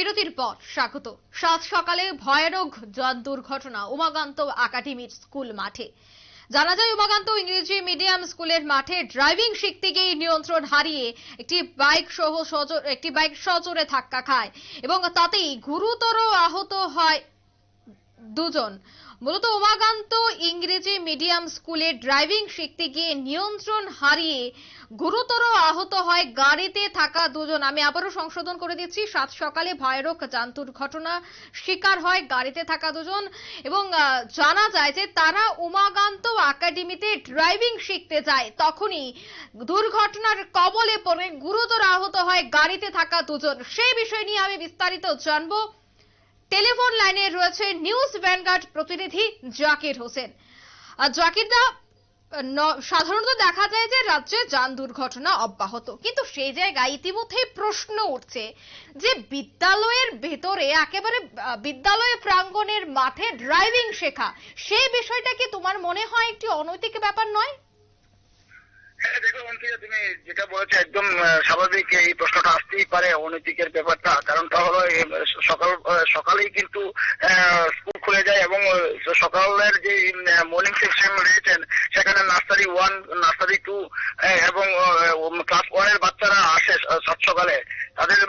বিরতির পর স্বাগত। সাত সকালে ভয়ানক যান দুর্ঘটনা উমাকান্ত একাডেমির স্কুল মাঠে। জানা যায় উমাকান্ত ইংরেজি মিডিয়াম স্কুলের মাঠে ড্রাইভিং শিখতে গিয়ে নিয়ন্ত্রণ হারিয়ে একটি বাইক সহ একটি বাইক সজোরে ধাক্কা খায় এবং তাতেই গুরুতর আহত হয় দুজন। মূলত উমাকান্ত ইংরেজি মিডিয়াম স্কুলে ড্রাইভিং শিখতে গিয়ে নিয়ন্ত্রণ হারিয়ে গুরুতর আহত হয় গাড়িতে থাকা দুজন। আমি আবারও সংশোধন করে দিচ্ছি, সাত সকালে ভয়ানক যান দুর্ঘটনা শিকার হয় গাড়িতে থাকা দুজন এবং জানা যায় যে তারা উমাকান্ত একাডেমিতে ড্রাইভিং শিখতে যায়। তখনই দুর্ঘটনার কবলে পড়ে গুরুতর আহত হয় গাড়িতে থাকা দুজন। সেই বিষয় নিয়ে আমি বিস্তারিত জানব। টেলিফোন লাইনে রয়েছে নিউজ ভ্যানগার্ড প্রতিনিধি জাকির হোসেন। জাকির দা সাধারণত দেখা যায় যে রাজ্যে যান দুর্ঘটনা অব্যাহত। কিন্তু সেই জায়গায় ইতিমধ্যেই প্রশ্ন উঠছে যে বিদ্যালয়ের ভেতরে একেবারে বিদ্যালয় প্রাঙ্গণের মাঠে ড্রাইভিং শেখা, সেই বিষয়টা কি তোমার মনে হয় একটি অনৈতিক ব্যাপার নয়? দেখো অঙ্কিতা তুমি যেটা বলেছ একদম স্বাভাবিক এই প্রশ্নটা আসতেই পারে অনৈতিকের ব্যাপারটা। কারণটা হলো সকাল সকালেই কিন্তু স্কুল খুলে যায় এবং সকালের যে মর্নিং সেকশন রয়েছেন, সেখানে নার্সারি ওয়ান নার্সারি টু এবং ক্লাস ওয়ানের বাচ্চারা আসে সাত সকালে। তাদের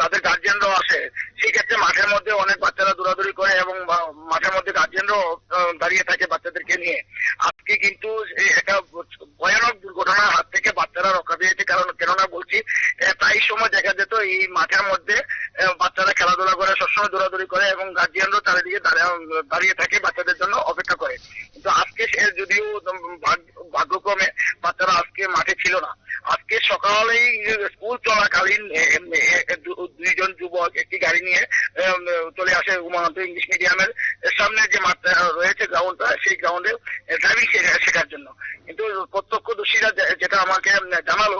তাদের গার্জিয়ানরাও আসে। সেই ক্ষেত্রে মাঠের মধ্যে অনেক বাচ্চারা দৌড়াদৌড়ি করে এবং আহ, দাঁড়িয়ে থাকে বাচ্চাদেরকে নিয়ে। আজকে কিন্তু একটা ভয়ানক দুর্ঘটনার হাত থেকে বাচ্চারা রক্ষা পেয়েছে। কারণ কেননা বলছি তাই সময় দেখা যেত এই মাঠের মধ্যে বাচ্চারা খেলাধুলা করে সবসময় দৌড়াদৌড়ি করে এবং গার্জিয়ানরাও চারিদিকে দাঁড়া- দাঁড়িয়ে থাকে বাচ্চাদের জন্য অপেক্ষা করে কিন্তু আজকে সে যদিও ভাগ- ভাগ্যক্রমে বাচ্চারা আজকে মাঠে ছিল না আজকে সকালেই স্কুল চলাকালীন দুইজন যুবক একটি গাড়ি নিয়ে চলে আসে উমানন্দ ইংলিশ মিডিয়ামের সামনে যে মাঠটা রয়েছে গ্রাউন্ডটা সেই গ্রাউন্ডে ড্রাইভিং শেখার জন্য। কিন্তু প্রত্যক্ষদর্শীরা যেটা আমাকে জানালো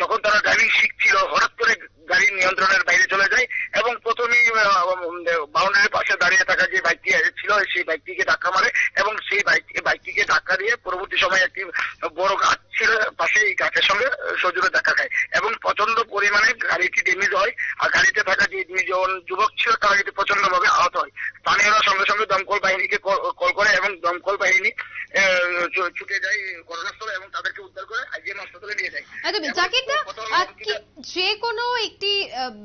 যখন তারা ড্রাইভিং শিখছিল হঠাৎ করে গাড়ি নিয়ন্ত্রণের বাইরে চলে যায় এবং প্রথমেই বাউন্ডারির পাশে দাঁড়িয়ে থাকা যে বাইকটি ছিল সেই বাইকটিকে ধাক্কা মারে এবং সেই বাইক বাইকটিকে ধাক্কা দিয়ে পরবর্তী সময়ে একটি বড় গাছ ছিল পাশে এই গাছের সঙ্গে সজোরে ধাক্কা খায় এবং প্রচণ্ড পরিমাণে গাড়িটি ড্যামেজ হয় আর গাড়িতে থাকা যে দুইজন যুবক ছিল তারা কিন্তু প্রচণ্ড ভাবে আহত হয় স্থানীয়রা সঙ্গে সঙ্গে দমকল বাহিনীকে কল করে এবং দমকল বাহিনী ছুটে যায় ঘটনাস্থলে এবং তাদেরকে উদ্ধার করে আইজিএম হাসপাতালে নিয়ে যায়। একদমই এবং জাকির দা প্রথম আহ, কি- যে কোনো একটি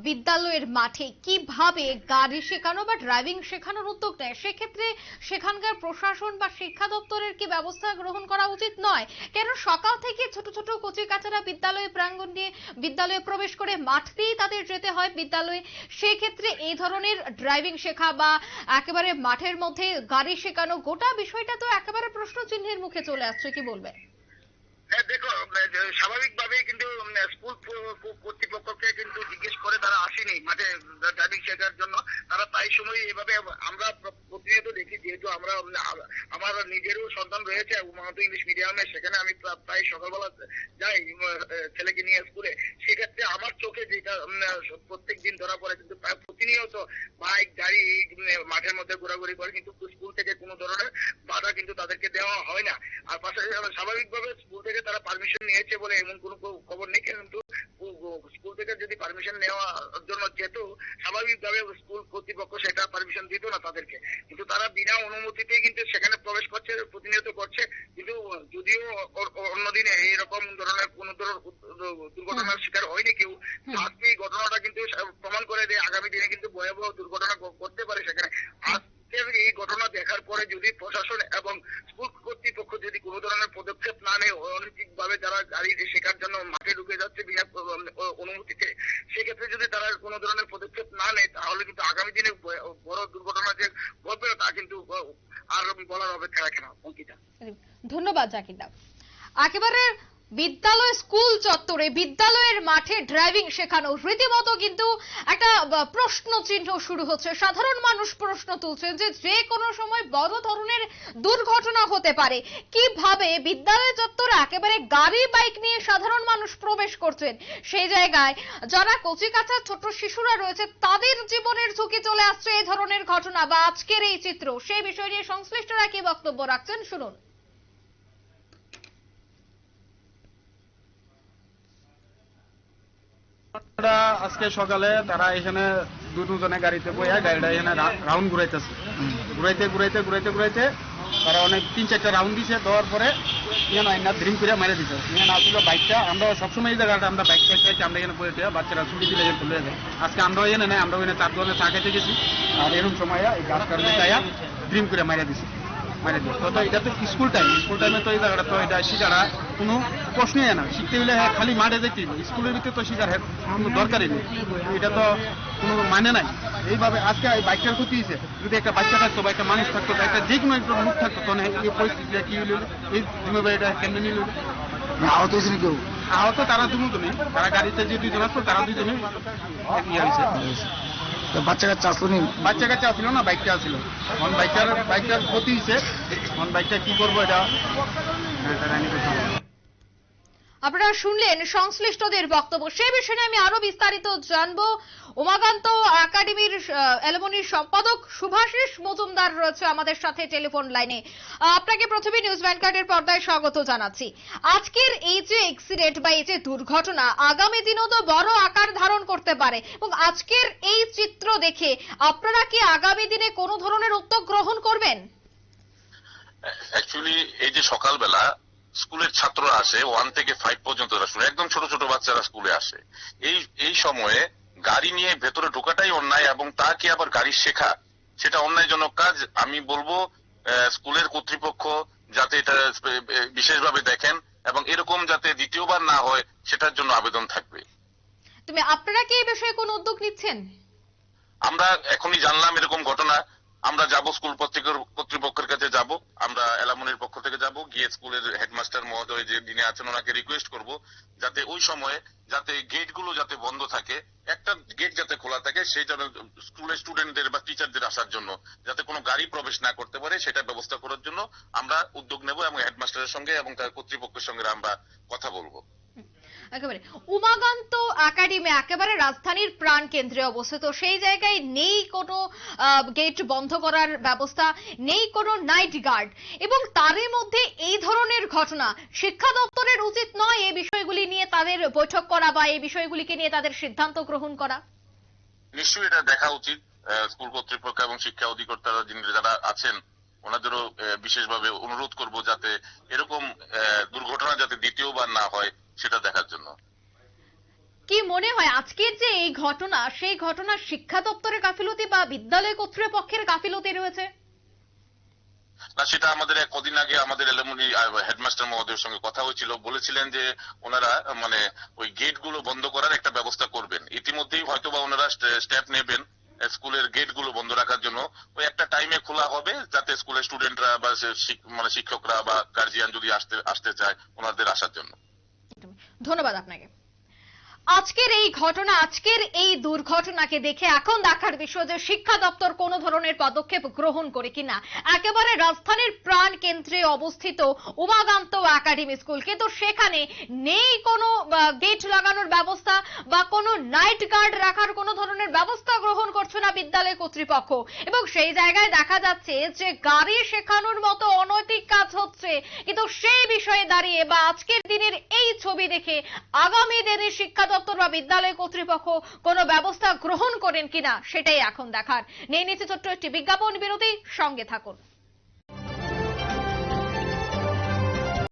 বিদ্যালয়ের মাঠে কীভাবে গাড়ি শেখানো বা ড্রাইভিং শেখানোর উদ্যোগ নেয়? সেক্ষেত্রে সেখানকার প্রশাসন বা শিক্ষা দপ্তরের কি ব্যবস্থা গ্রহণ করা উচিত নয়? কেন সকাল থেকে ছোট ছোট কচি কাচারা বিদ্যালয়ে প্রাঙ্গণ দিয়ে বিদ্যালয়ে প্রবেশ করে মাঠ দিয়েই তাদের যেতে হয় বিদ্যালয়ে? সেক্ষেত্রে এই ধরনের ড্রাইভিং শেখা বা একেবারে মাঠের মধ্যে গাড়ি শেখানো, গোটা বিষয়টা তো একেবারে প্রশ্ন চিহ্নের মুখে চলে আসছে, কি বলবে? হ্যাঁ দেখো স্বাভাবিকভাবে কিন্তু স্কুল কর্তৃপক্ষকে কিন্তু জিজ্ঞেস করে তারা আসেনি মাঠে ড্রাইভিং শেখার জন্য। তারা তাই সময় এভাবে আমরা প্রতিনিয়ত দেখি আমরা নিজেরও সন্তান রয়েছে উমানত ইংলিশ মিডিয়ামে সেখানে আমি প্রায় সকালবেলা যাই ছেলেকে নিয়ে স্কুলে। সেক্ষেত্রে আমার চোখে যেটা প্রত্যেক দিন ধরা পড়ে, কিন্তু প্রতিনিয়ত বাইক, গাড়ি মাঠের মধ্যে ঘোরাঘুরি করে, কিন্তু স্কুল থেকে কোনো ধরনের বাধা কিন্তু তাদেরকে দেওয়া হয় না। আর পাশাপাশি স্বাভাবিকভাবে স্কুল থেকে তারা পারমিশন নিয়েছে বলে এমন কোনো খবর নেই, কিন্তু থেকে যদি পারমিশন নেওয়ার জন্য যেত স্বাভাবিকভাবে স্কুল কর্তৃপক্ষ সেটা পারমিশন দিত না তাদেরকে। কিন্তু তারা বিনা অনুমতিতেই কিন্তু সেখানে প্রবেশ করছে প্রতিনিয়ত করছে। কিন্তু যদিও অন্যদিনে এইরকম ধরনের কোন ধরনের দুর্ঘটনার শিকার হয়নি কেউ আজকে এই ঘটনাটা কিন্তু প্রমাণ করে দেয় আগামী দিনে কিন্তু ভয়াবহ দুর্ঘটনা ঘটতে পারে সেখানে। আজকের এই ঘটনা দেখার পরে যদি প্রশাসন এবং স্কুল কর্তৃপক্ষ যদি কোনো ধরনের পদক্ষেপ না নেয় অনৈতিক ভাবে যারা গাড়ি শেখার জন্য মাঠে ঢুকে যাচ্ছে বিনা অনুমতিতে, সেক্ষেত্রে যদি তারা কোনো ধরনের পদক্ষেপ না নেয়, তাহলে কিন্তু আগামী দিনে বড় দুর্ঘটনা যে ঘটবে, তা কিন্তু আর বলার অপেক্ষা রাখে না। অঙ্কিতা ধন্যবাদ জাকিরদা একেবারে বিদ্যালয় স্কুল চত্বরে বিদ্যালয়ের মাঠে ড্রাইভিং শেখানো। রীতিমতো কিন্তু একটা প্রশ্ন চিহ্ন শুরু হচ্ছে। সাধারণ মানুষ প্রশ্ন তুলছেন যে যে কোনো সময় বড় ধরনের দুর্ঘটনা হতে পারে। কীভাবে বিদ্যালয় চত্বরে একেবারে গাড়ি বাইক নিয়ে সাধারণ মানুষ প্রবেশ করছেন? সেই জায়গায় যারা কচিকাঁচা ছোট শিশুরা রয়েছে, তাদের জীবনের ঝুঁকি চলে আসছে এই ধরনের ঘটনা বা আজকের এই চিত্র। সেই বিষয় নিয়ে সংশ্লিষ্টরা কি বক্তব্য রাখছেন, শুনুন। আজকে সকালে তারা এখানে দু দুজনে গাড়িতে বইয়া গাড়িটা এখানে রাউন্ড ঘুরাইতেছে। ঘুরাইতে ঘুরাইতে ঘুরাইতে ঘুরাইতে তারা অনেক তিন, চারটা রাউন্ড দিছে, দেওয়ার পরে এখানে আইনা ড্রিম করে মেরে দিছে। এখানে আসলে বাইকটা, আমরা সবসময় এই জায়গাটা আমরা বাইক চাইছি আমরা এখানে পড়ে দেওয়া বাচ্চারা ছুটি দিলে এখানে চলে যায়। আজকে আমরা এনে নেই আমরা ওখানে চার চা খেতে গেছি। আর এরকম সময় এই গাছ কারণে যাইয়া ড্রিম করে মেরে দিছে। দিছে তো এটা তো স্কুল টাইম স্কুল টাইমে তো এই জায়গাটা তো এটা শিকারা কোনো প্রশ্নই না। শিখতে গেলে হ্যাঁ খালি মাঠে যেতে স্কুলের ভিতরে তো শিকার হ্যাঁ কোনো দরকারই নেই। এটা তো কোনো মানে নাই। এইভাবে আজকে এই বাইকটার ক্ষতি হয়েছে। যদি একটা বাচ্চা থাকতো বা একটা মানুষ থাকতো বা একটা যে কোনো একটা মুখ থাকতো তখন এই পরিস্থিতিটা কি হলো? এই জিম্মেবারিটা কেন নিল? আহত হয়েছেন কেউ? আহত তারা দুজনই তারা গাড়িতে যে দুজন আসতো তারা দুজনই ইয়ে হয়েছে তো বাচ্চা কাচ্চা আসলো বাচ্চা কাচ্চা আসলো না বাইকটা আসলো এখন বাইকটার বাইকটার ক্ষতি হয়েছে এখন বাইকটা কি করব এটা। আপনারা শুনলেন সংশ্লিষ্টদের বক্তব্য। সে বিষয়ে আমি আরও বিস্তারিত জানব। উমাকান্ত একাডেমির এলমনির সম্পাদক সুভাষিস মজুমদার রয়েছে আমাদের সাথে টেলিফোন লাইনে। আপনাকে প্রথমে নিউজ ব্যাংকার্ডের পর্দায় স্বাগত জানাচ্ছি। আজকের এই যে এক্সিডেন্ট বা এই যে দুর্ঘটনা, আগামী দিনেও তো বড় আকার ধারণ করতে পারে। এবং আজকের এই চিত্র দেখে আপনারা কি আগামী দিনে কোনো ধরনের উদ্যোগ গ্রহণ করবেন? অ্যাকচুয়ালি এই যে সকালবেলা স্কুলের ছাত্ররা আসে ওয়ান থেকে ফাইভ পর্যন্ত শুনে একদম ছোট ছোট বাচ্চারা স্কুলে আসে। এই এই সময়ে গাড়ি নিয়ে ভেতরে ঢোকাটাই অন্যায় এবং তাকে আবার গাড়ি শেখা সেটা অন্যায়জনক কাজ। আমি বলব স্কুলের কর্তৃপক্ষ যাতে এটা বিশেষভাবে দেখেন এবং এরকম যাতে দ্বিতীয়বার না হয় সেটার জন্য আবেদন থাকবে। তুমি আপনারা কি এই বিষয়ে কোনো উদ্যোগ নিচ্ছেন? আমরা এখনই জানলাম এরকম ঘটনা। আমরা যাব স্কুল কর্তৃপক্ষের কাছে যাব। আমরা এলামনির পক্ষ থেকে যাব। গিয়ে স্কুলের হেডমাস্টার মহোদয় যে দিনে আছেন, ওনাকে রিকোয়েস্ট করব যাতে ওই সময়ে যাতে গেটগুলো যাতে বন্ধ থাকে, একটা গেট যাতে খোলা থাকে, সেই জন্য স্কুলের স্টুডেন্টদের বা টিচারদের আসার জন্য, যাতে কোনো গাড়ি প্রবেশ না করতে পারে, সেটা ব্যবস্থা করার জন্য আমরা উদ্যোগ নেব এবং হেডমাস্টারের সঙ্গে এবং তার কর্তৃপক্ষের সঙ্গে আমরা কথা বলব। একেবারে। উমাকান্ত একাডেমি একেবারে রাজধানীর প্রাণ কেন্দ্রে অবস্থিত। সেই জায়গায় নেই কোনো গেট বন্ধ করার ব্যবস্থা, নেই কোনো নাইট গার্ড এবং তারই মধ্যে এই ধরনের ঘটনা, শিক্ষা দপ্তরের উচিত নয় এই বিষয়গুলি নিয়ে তাদের বৈঠক করা বা এই বিষয়গুলিকে নিয়ে তাদের সিদ্ধান্ত গ্রহণ করা। নিশ্চয়ই এটা দেখা উচিত স্কুল কর্তৃপক্ষ এবং শিক্ষা অধিকর্তারা যিনি যারা আছেন, ওনাদেরও বিশেষভাবে অনুরোধ করব যাতে এরকম দুর্ঘটনা যাতে দ্বিতীয়বার না হয় সেটা দেখার জন্য। কি মনে হয় আজকের যে এই ঘটনা সেই ঘটনা শিক্ষা দপ্তরের গাফিলতি বা বিদ্যালয় কর্তৃপক্ষের গাফিলতি রয়েছে? না সেটা আমাদের কদিন আগে আমাদের এলামনি হেডমাস্টার মহোদয়ের সঙ্গে কথা হয়েছিল। বলেছিলেন যে ওনারা মানে ওই গেটগুলো বন্ধ করার একটা ব্যবস্থা করবেন। ইতিমধ্যেই হয়তো বা ওনারা স্টেপ নেবেন স্কুলের গেটগুলো বন্ধ রাখার জন্য। ওই একটা টাইমে খোলা হবে যাতে স্কুলের স্টুডেন্টরা বা মানে শিক্ষকরা বা গার্জিয়ান যদি আসতে আসতে চায় ওনাদের আসার জন্য। ধন্যবাদ আপনাকে। আজকের এই ঘটনা, আজকের এই দুর্ঘটনাকে দেখে এখন দেখার বিষয় যে শিক্ষা দপ্তর কোন ধরনের পদক্ষেপ গ্রহণ করে কিনা? একেবারে রাজধানীর প্রাণ কেন্দ্রে অবস্থিত উমাকান্ত একাডেমি স্কুল। কিন্তু সেখানে নেই কোনো গেট লাগানোর ব্যবস্থা, বা, কোনো নাইট গার্ড রাখার কোনো ধরনের ব্যবস্থা গ্রহণ করছে না বিদ্যালয় কর্তৃপক্ষ। এবং সেই জায়গায় দেখা যাচ্ছে যে গাড়ি শেখানোর মতো অনৈতিক কাজ হচ্ছে। কিন্তু সেই বিষয়ে দাঁড়িয়ে বা আজকের দিনের এই ছবি দেখে আগামী দিনে শিক্ষা দপ্তর বা বিদ্যালয় কর্তৃপক্ষ কোনো ব্যবস্থা গ্রহণ করেন কিনা, সেটাই এখন দেখার। নিয়ে নিচ্ছে ছোট্ট একটি বিজ্ঞাপন বিরতি, সঙ্গে থাকুন।